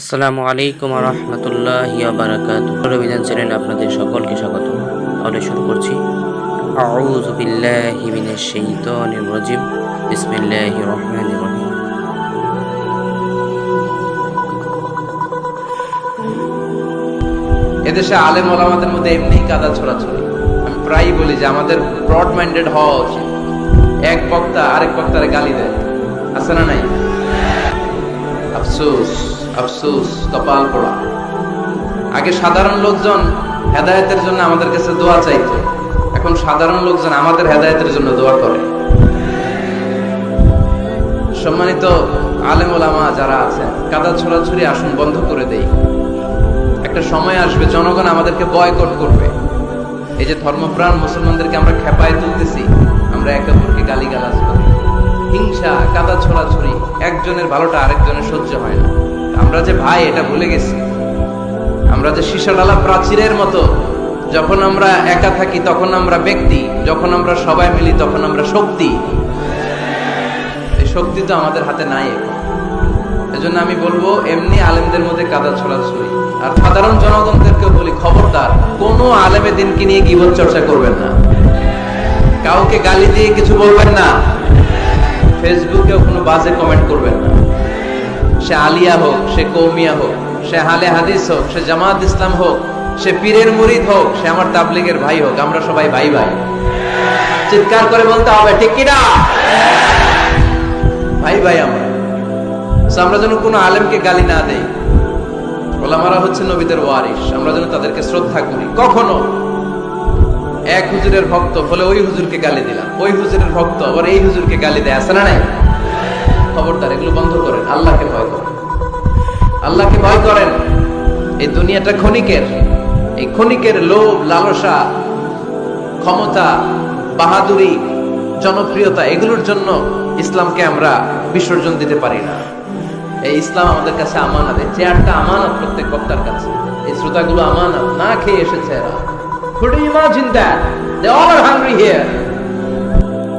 আসসালামু আলাইকুম রহমতুল্লাহ বারাকাত রবিদান চ্যানেল আপনাদের সকলকে স্বাগত। তাহলে শুরু করছি। এদেশে আলেম ওলামাদের মধ্যে এমনি কাদা ছড়াছড়ি। আমি প্রায়ই বলি যে আমাদের ব্রড মাইন্ডেড হওয়া উচিত। এক বক্তা আরেক বক্তারে গালি দেয়। আছে না নাই? আফসোস। আফসোস, কপাল পড়া। আগে সাধারণ লোকজন হেদায়েতের জন্য আমাদের কাছে দোয়া চাইতো। এখন সাধারণ লোকজন আমাদের হেদায়েতের জন্য দোয়া করে। সম্মানিত আলেম ওলামা যারা আছেন কাদা ছড়াছড়ি আসুন বন্ধ করে দেই। একটা সময় আসবে, জনগণ আমাদেরকে বয়কট করবে। এই যে ধর্মপ্রাণ মুসলমানদেরকে আমরা খেপায় তুলতেছি, আমরা একে অপরকে গালিগালাজ করি। হিংসা কাদা ছড়াছড়ি, একজনের ভালোটা আরেকজনের সহ্য হয় না। আমরা যে ভাই, এটা ভুলে গেছি। আমরা যে শিশাডালা প্রাচীরের মতো, যখন আমরা একা থাকি, তখন আমরা ব্যক্তি, যখন আমরা সবাই মিলি, তখন আমরা শক্তি। এই শক্তি তো আমাদের হাতে নাই এজন্য আমি বলব, এমনি আলেমদের মধ্যে কাদা ছড়াছড়ি। আর সাধারণ জনগণদেরকে বলি, খবরদার, কোন আলেমে দিনকে নিয়ে গিবত চর্চা করবেন না। কাউকে গালি দিয়ে কিছু বলবেন না। ফেসবুকেও কোনো বাজে কমেন্ট করবেন না। সে আলিয়া হোক, সে কৌমিয়া হোক, সে হালে হাদিস হোক, সে জামাত ইসলাম হোক, সে পীরের মুরিদ হোক, সে আমার তাবলিগের ভাই হোক, আমরা সবাই ভাই ভাই। চিৎকার করে বলতে হবে, ঠিক কিনা? ভাই ভাই আমরা। আমরা যেন কোনো আলেমকে গালি না দেই। ওলামারা হচ্ছে নবীদের ওয়ারিস আমরা যেন তাদেরকে শ্রদ্ধা করি। কখনো। এক হুজুরের ভক্ত, বলে ওই হুজুরকে গালি দিলাম, ওই হুজুরের ভক্ত আবার এই হুজুরকে গালি দেয়, আছে না নাই? খবরদার, এগুলো বন্ধ করেন, আল্লাহকে দুনিয়াটা ক্ষণিকের। এই ক্ষণিকের লোভ, লালসা, ক্ষমতা, বাহাদুরি, জনপ্রিয়তা, এগুলোর জন্য ইসলামকে আমরা বিসর্জন দিতে পারি না। এই ইসলাম আমাদের কাছে আমানত। এই চেয়ারটা আমানত প্রত্যেক বক্তার কাছে। এই শ্রোতাগুলো আমানত না খেয়ে এসেছে এরা.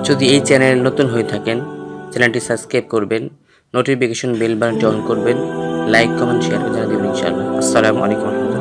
যদি এই চ্যানেল নতুন হয়ে থাকেন, চ্যানেলটি সাবস্ক্রাইব করবেন। নোটিফিকেশন বেল বাটনটি অন করবেন। লাইক কমেন্ট শেয়ার করে জানিয়ে দেবেন ইনশাআল্লাহ। আসসালামু আলাইকুম।